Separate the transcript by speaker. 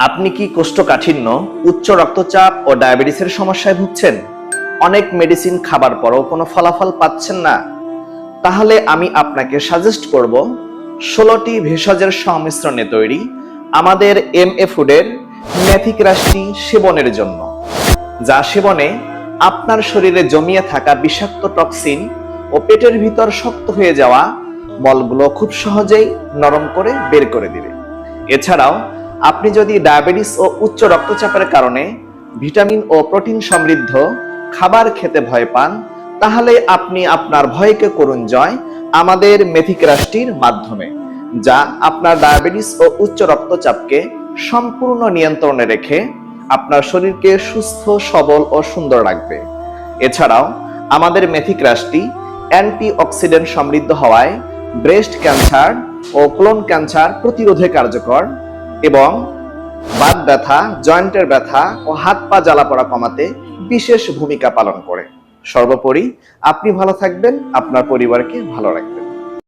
Speaker 1: আপনি কি কোষ্ঠকাঠিন্য, উচ্চ রক্তচাপ ও ডায়াবেটিসের সমস্যায় ভুগছেন? অনেক মেডিসিন খাবার পরও কোনো ফলাফল পাচ্ছেন না। তাহলে আমি আপনাকে সাজেস্ট করব, ষোলোটি ভেষজের সংমিশ্রণে তৈরি আমাদের এম এ ফুডের ম্যাথিক রাশি সেবনের জন্য, যা সেবনে আপনার শরীরে জমিয়ে থাকা বিষাক্ত টক্সিন ও পেটের ভিতর শক্ত হয়ে যাওয়া বলগুলো খুব সহজেই নরম করে বের করে দিবে। এছাড়াও আপনি যদি ডায়াবেটিস ও উচ্চ রক্তচাপের কারণে ভিটামিন ও প্রোটিন সমৃদ্ধ খাবার খেতে ভয় পান, তাহলে আপনি আপনার ভয়কে করুন জয় আমাদের মেথিক রাশির মাধ্যমে, যা আপনার ডায়াবেটিস ও উচ্চ রক্তচাপকে সম্পূর্ণ নিয়ন্ত্রণে রেখে আপনার শরীরকে সুস্থ, সবল ও সুন্দর রাখবে। এছাড়াও, আমাদের মেথিক রাশটি অ্যান্টি অক্সিডেন্ট সমৃদ্ধ হওয়ায় ব্রেস্ট ক্যান্সার ও ক্লোন ক্যান্সার প্রতিরোধে কার্যকর। এবং বাত ব্যথা, জয়েন্টের ব্যথা ও হাত পা জ্বালা পড়া কমাতে বিশেষ ভূমিকা পালন করে। সর্বোপরি আপনি ভালো থাকবেন, আপনার পরিবারকে ভালো রাখবেন।